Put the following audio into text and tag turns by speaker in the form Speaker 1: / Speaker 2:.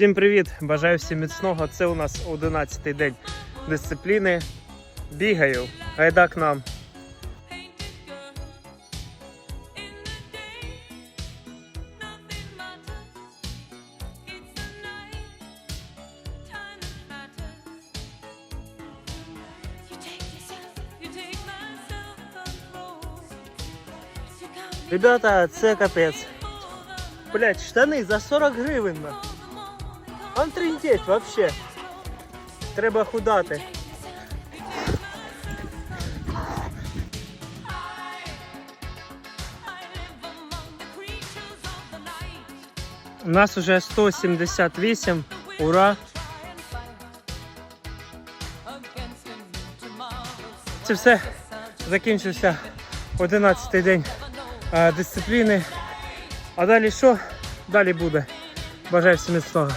Speaker 1: Всім привіт! Бажаю всім міцного. Це у нас 11-й день дисципліни. Бігаю. Гайда к нам. Ребята, це капець. Блять, штани за 40 гривень. Трындеть вообще. Треба худати. У нас уже 178. Ура! Це все. Закінчився 11 день дисципліни. А далі що? Далі буде. Бажаю всім міцного.